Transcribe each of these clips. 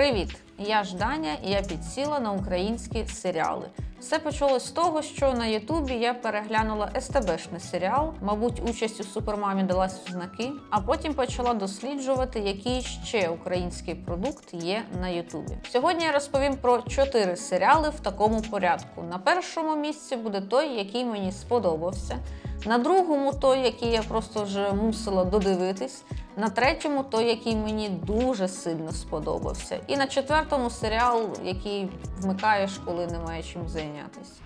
Привіт! Я ж Даня, і я підсіла на українські серіали. Все почалось з того, що на Ютубі я переглянула СТБшний серіал, мабуть, участь у супермамі далась в знаки, а потім почала досліджувати, який ще український продукт є на Ютубі. Сьогодні я розповім про чотири серіали в такому порядку. На першому місці буде той, який мені сподобався. На другому той, який я просто вже мусила додивитись. На третьому той, який мені дуже сильно сподобався. І на четвертому серіал, який вмикаєш, коли немає чим зайнятися.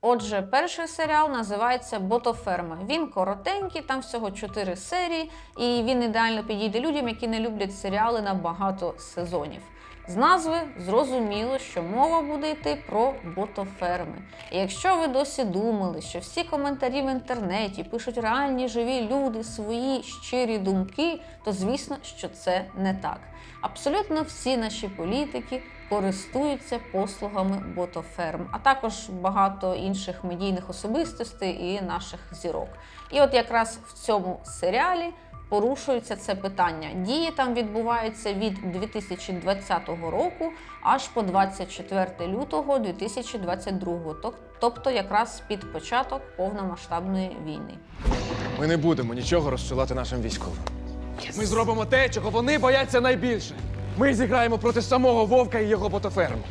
Отже, перший серіал називається Ботоферма. Він коротенький, там всього 4 серії, і він ідеально підійде людям, які не люблять серіали на багато сезонів. З назви зрозуміло, що мова буде йти про ботоферми. І якщо ви досі думали, що всі коментарі в інтернеті пишуть реальні живі люди свої щирі думки, то звісно, що це не так. Абсолютно всі наші політики користуються послугами ботоферм, а також багато інших медійних особистостей і наших зірок. І от якраз в цьому серіалі порушується це питання. Дії там відбуваються від 2020 року аж по 24 лютого 2022, тобто якраз під початок повномасштабної війни. Ми не будемо нічого розсилати нашим військовим. Ми зробимо те, чого вони бояться найбільше. Ми зіграємо проти самого вовка і його ботоферму.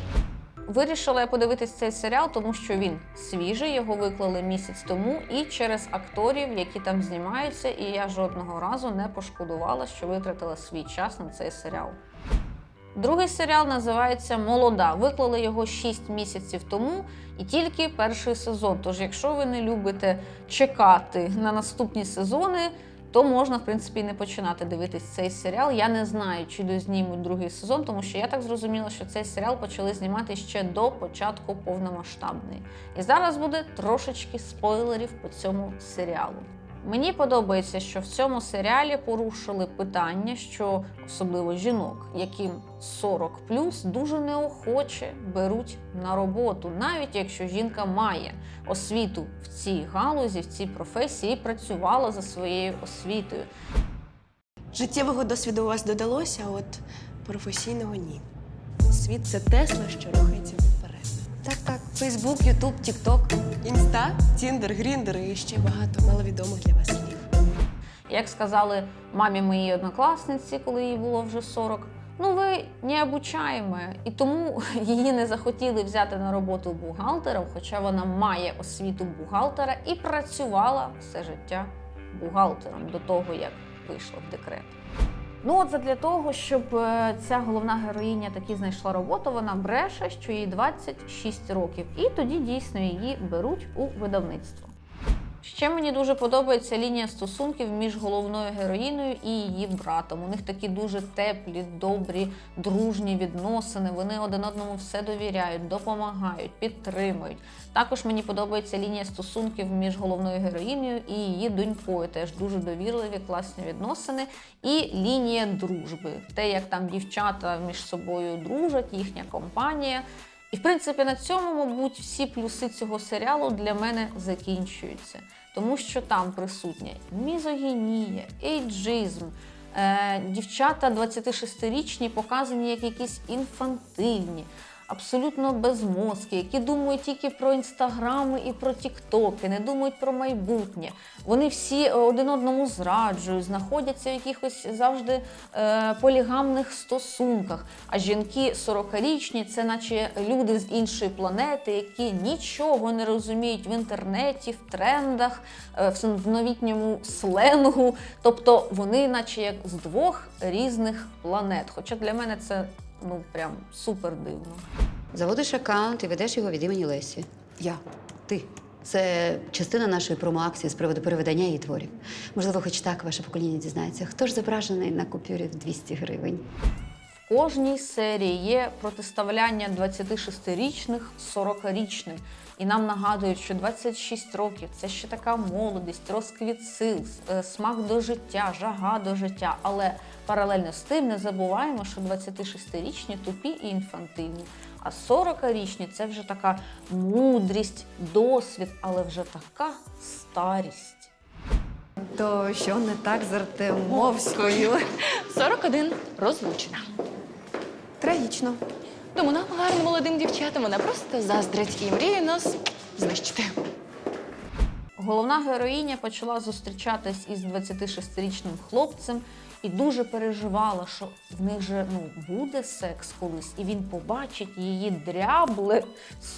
Вирішила я подивитись цей серіал, тому що він свіжий, його виклали місяць тому, і через акторів, які там знімаються, і я жодного разу не пошкодувала, що витратила свій час на цей серіал. Другий серіал називається Молода. Виклали його 6 місяців тому і тільки перший сезон. Тож, якщо ви не любите чекати на наступні сезони, то можна, в принципі, не починати дивитись цей серіал. Я не знаю, чи дознімуть другий сезон, тому що я так зрозуміла, що цей серіал почали знімати ще до початку повномасштабної. І зараз буде трошечки спойлерів по цьому серіалу. Мені подобається, що в цьому серіалі порушили питання, що особливо жінок, яким 40 дуже неохоче беруть на роботу, навіть якщо жінка має освіту в цій галузі, в цій професії і працювала за своєю освітою. Життєвого досвіду у вас додалося, а от професійного ні. Світ це Тесла, що рухається. Так, так, Фейсбук, Ютуб, Тікток. Інста, Тіндер, Гріндер і ще багато маловідомих для вас слів. Як сказали мамі моїй однокласниці, коли їй було вже 40, ну ви не обучаємо. І тому її не захотіли взяти на роботу бухгалтером, хоча вона має освіту бухгалтера і працювала все життя бухгалтером до того, як вийшла в декрет. Ну, от для того, щоб е, ця головна героїня таки знайшла роботу, вона бреше, що їй 26 років, і тоді дійсно її беруть у видавництво. Ще мені дуже подобається лінія стосунків між головною героїною і її братом. У них такі дуже теплі, добрі, дружні відносини. Вони один одному все довіряють, допомагають, підтримують. Також мені подобається лінія стосунків між головною героїнею і її донькою. Теж дуже довірливі, класні відносини. І лінія дружби. Те, як там дівчата між собою дружать, їхня компанія. І в принципі на цьому, мабуть, всі плюси цього серіалу для мене закінчуються, тому що там присутня мізогінія, ейджизм. Е, дівчата 26-річні показані як якісь інфантильні, абсолютно безмозкі, які думають тільки про інстаграми і про тіктоки, не думають про майбутнє. Вони всі е, один одному зраджують, знаходяться в якихось завжди е, полігамних стосунках. А жінки 40-річні це наче люди з іншої планети, які нічого не розуміють в інтернеті, в трендах, е, в новітньому сленгу. Тобто вони, наче як з двох різних планет. Хоча для мене це ну прям супер дивно. Заводиш аккаунт і ведеш його від імені Лесі. Я. Ти. Це частина нашої промо-акції з приводу переведення її творів. Можливо, хоч так ваше покоління дізнається, хто ж зображений на купюрі в 200 гривень. В кожній серії є протиставляння 26-річних 40-річним. І нам нагадують, що 26 років це ще така молодість, розквіт сил, е, смак до життя, жага до життя. Але паралельно з тим не забуваємо, що 26-річні тупі і інфантильні. А 40-річні це вже така мудрість, досвід, але вже така старість. То що не так з Артемовською? 41 розлучена. Трагедія. логічно. Тому нам гарним молодим дівчатам вона просто заздрить і мріє нас знищити. Головна героїня почала зустрічатись із 26-річним хлопцем і дуже переживала, що в них же ну, буде секс колись, і він побачить її дрябле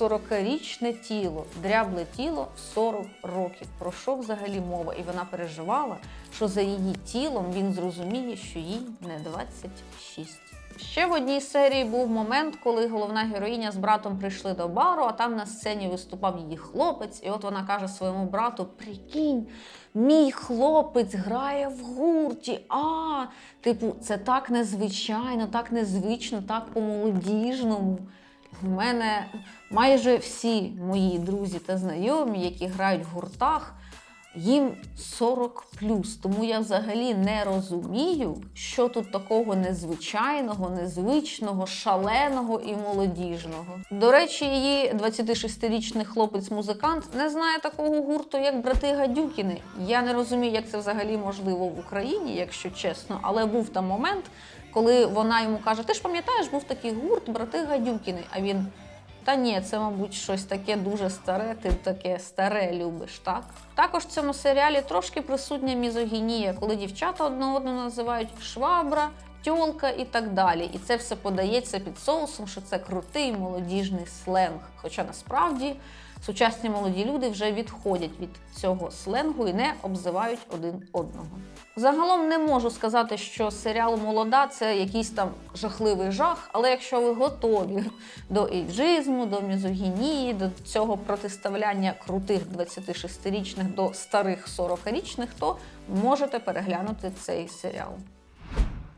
40-річне тіло. Дрябле тіло в 40 років. Про що взагалі мова? І вона переживала, що за її тілом він зрозуміє, що їй не 26. Ще в одній серії був момент, коли головна героїня з братом прийшли до бару, а там на сцені виступав її хлопець, і от вона каже своєму брату: Прикинь, мій хлопець грає в гурті. А, типу, це так незвичайно, так незвично, так по-молодіжному. В мене майже всі мої друзі та знайомі, які грають в гуртах, їм 40 тому я взагалі не розумію, що тут такого незвичайного, незвичного, шаленого і молодіжного. До речі, її 26-річний хлопець-музикант не знає такого гурту, як брати Гадюкіни. Я не розумію, як це взагалі можливо в Україні, якщо чесно, але був там момент, коли вона йому каже: Ти ж пам'ятаєш, був такий гурт, брати Гадюкіни. А він. Та ні, це, мабуть, щось таке дуже старе, ти таке старе любиш, так? Також в цьому серіалі трошки присутня мізогінія, коли дівчата одне одного називають швабра, тьолка і так далі. І це все подається під соусом, що це крутий молодіжний сленг. Хоча насправді сучасні молоді люди вже відходять від цього сленгу і не обзивають один одного. Загалом не можу сказати, що серіал Молода це якийсь там жахливий жах, але якщо ви готові до ейджизму, до мізогінії, до цього протиставляння крутих 26-річних до старих 40-річних, то можете переглянути цей серіал.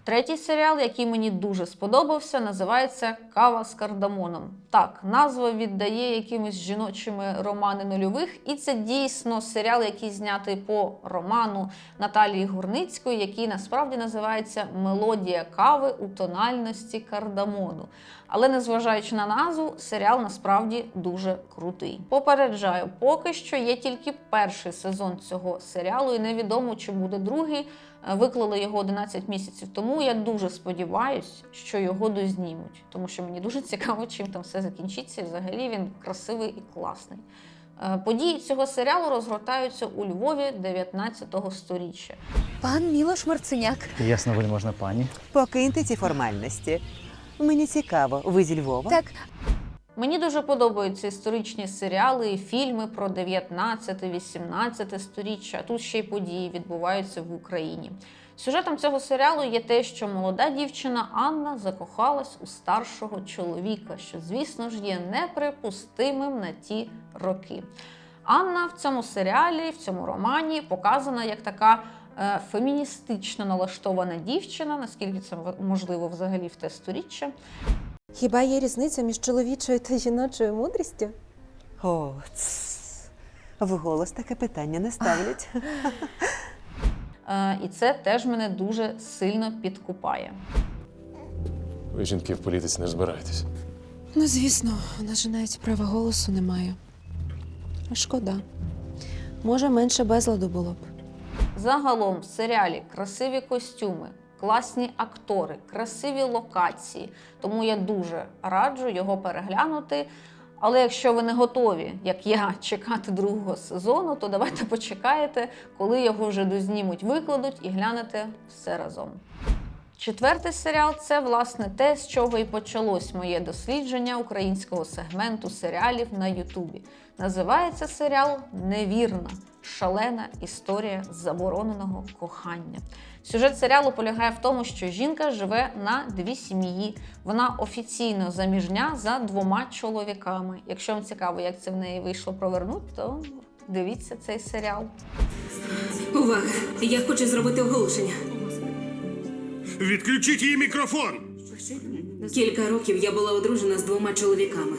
Третій серіал, який мені дуже сподобався, називається Кава з кардамоном. Так, назва віддає якимись жіночими романи нульових, і це дійсно серіал, який знятий по роману Наталії Гурницької, який насправді називається Мелодія кави у тональності кардамону. Але незважаючи на назву, серіал насправді дуже крутий. Попереджаю, поки що є тільки перший сезон цього серіалу, і невідомо, чи буде другий. Виклали його 11 місяців тому. Я дуже сподіваюся, що його дознімуть, тому що мені дуже цікаво, чим там все закінчиться. І взагалі він красивий і класний. Е, Події цього серіалу розгортаються у Львові 19 сторіччя. Пан Мілош Марциняк. Ясно, вельможна пані. Покиньте ці формальності. Мені цікаво, ви зі Львова? Так, Мені дуже подобаються історичні серіали і фільми про 19-18 сторіччя. а Тут ще й події відбуваються в Україні. Сюжетом цього серіалу є те, що молода дівчина Анна закохалась у старшого чоловіка, що, звісно ж, є неприпустимим на ті роки. Анна в цьому серіалі, в цьому романі показана як така е, феміністично налаштована дівчина, наскільки це можливо взагалі в те сторіччя. Хіба є різниця між чоловічою та жіночою мудрістю? О, цс. Вголос таке питання не ставлять. Е, І це теж мене дуже сильно підкупає. Ви жінки в політиці не розбираєтесь. Ну, звісно, у нас навіть права голосу немає. Шкода. Може, менше безладу було б. Загалом в серіалі красиві костюми, класні актори, красиві локації. Тому я дуже раджу його переглянути. Але якщо ви не готові, як я, чекати другого сезону, то давайте почекаєте, коли його вже дознімуть, викладуть і глянете все разом. Четвертий серіал це власне те, з чого і почалось моє дослідження українського сегменту серіалів на Ютубі. Називається серіал Невірна шалена історія забороненого кохання. Сюжет серіалу полягає в тому, що жінка живе на дві сім'ї. Вона офіційно заміжня за двома чоловіками. Якщо вам цікаво, як це в неї вийшло провернути, то дивіться цей серіал. Увага! Я хочу зробити оголошення. Відключіть її мікрофон! Кілька років я була одружена з двома чоловіками.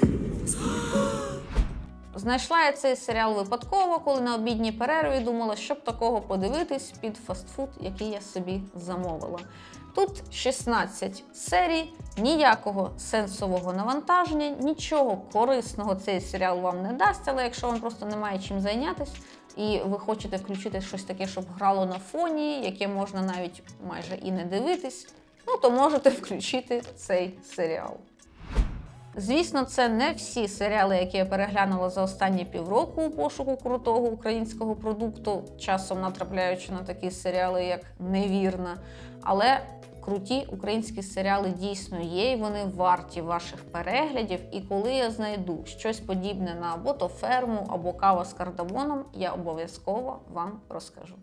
Знайшла я цей серіал випадково, коли на обідній перерві думала, щоб такого подивитись під фастфуд, який я собі замовила. Тут 16 серій, ніякого сенсового навантаження, нічого корисного цей серіал вам не дасть, але якщо вам просто немає чим зайнятися, і ви хочете включити щось таке, щоб грало на фоні, яке можна навіть майже і не дивитись, ну то можете включити цей серіал. Звісно, це не всі серіали, які я переглянула за останні півроку у пошуку крутого українського продукту, часом натрапляючи на такі серіали, як Невірна. Але круті українські серіали дійсно є, і вони варті ваших переглядів. І коли я знайду щось подібне на або то ферму, або кава з кардамоном, я обов'язково вам розкажу.